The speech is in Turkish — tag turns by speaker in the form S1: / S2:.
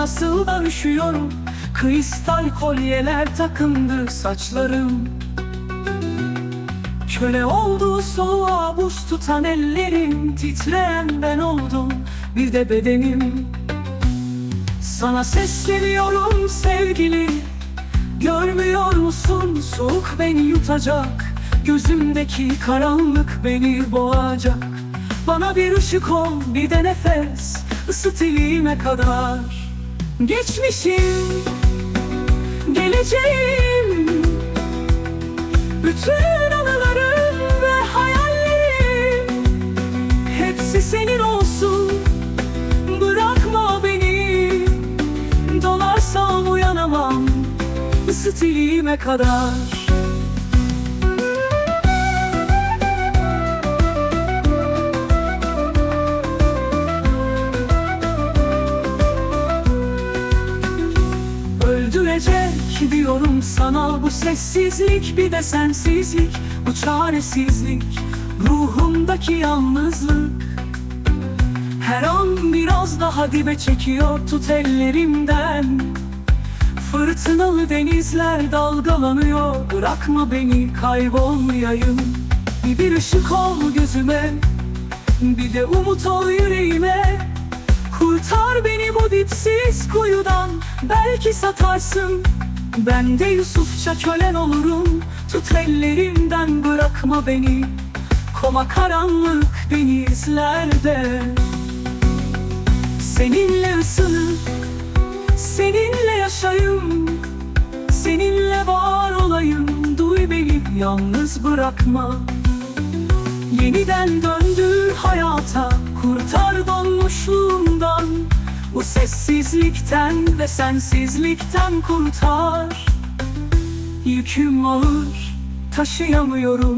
S1: nasıl da üşüyorum Kristal kolyeler takındı saçlarım. Köle oldu soğuğa buz tutan ellerim. Titreyen ben oldum bir de bedenim. Sana sesleniyorum sevgili. Görmüyor musun? Soğuk beni yutacak. Gözümdeki karanlık beni boğacak. Bana bir ışık ol bir de nefes. İliğime kadar Geçmişim Geleceğim. Bütün anılarım ve hayallerim Hepsi senin olsun. Bırakma beni Dolarsam uyanamam. Isıt iliğime kadar Öldürecek diyorum sana. Bu sessizlik bir de sensizlik Bu çaresizlik. Ruhumdaki yalnızlık Her an biraz daha dibe çekiyor. Tut ellerimden. Fırtınalı denizler dalgalanıyor. Bırakma beni kaybolmayayım Bir bir ışık ol gözüme. Bir de umut ol yüreğime Belki satarsın. Ben de Yusufça kölen olurum. Tut ellerimden bırakma beni. Koma karanlık beni izler de Seninle ısınıp Seninle yaşayım Seninle var olayım. Duy beni yalnız bırakma. Yeniden döndür Bu sessizlikten ve sensizlikten kurtar. Yüküm ağır Taşıyamıyorum